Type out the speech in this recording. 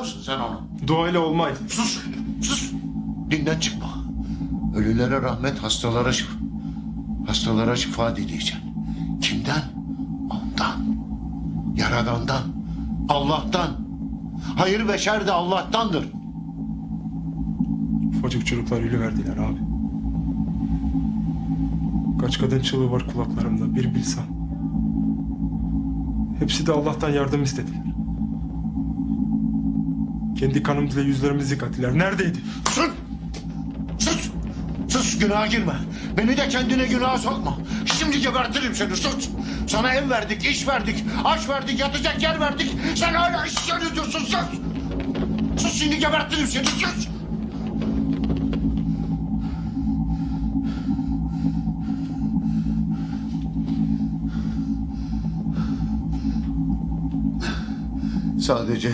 mısın sen onu? Duayla olmay. Sus, sus. Dinden çıkma. Ölülere rahmet, hastalara şifa. Hastalara şifa dileyeceksin. Kimden? Ondan. Yaradandan. Allah'tan. Hayır ve şer de Allah'tandır. Ufacık çocuklar verdiler abi. Kaç kadın çığlığı var kulaklarımda bir bilsen. Hepsi de Allah'tan yardım istediler. Kendi kanımızla yüzlerimizi yıkattılar. Neredeydi? Sus! Sus! Sus günaha girme. Beni de kendine günaha sokma. Şimdi gebertirim seni sus. Sana ev verdik, iş verdik, aş verdik, yatacak yer verdik. Sen hala isyan ediyorsun sus. Sus şimdi gebertirim seni sus. Sadece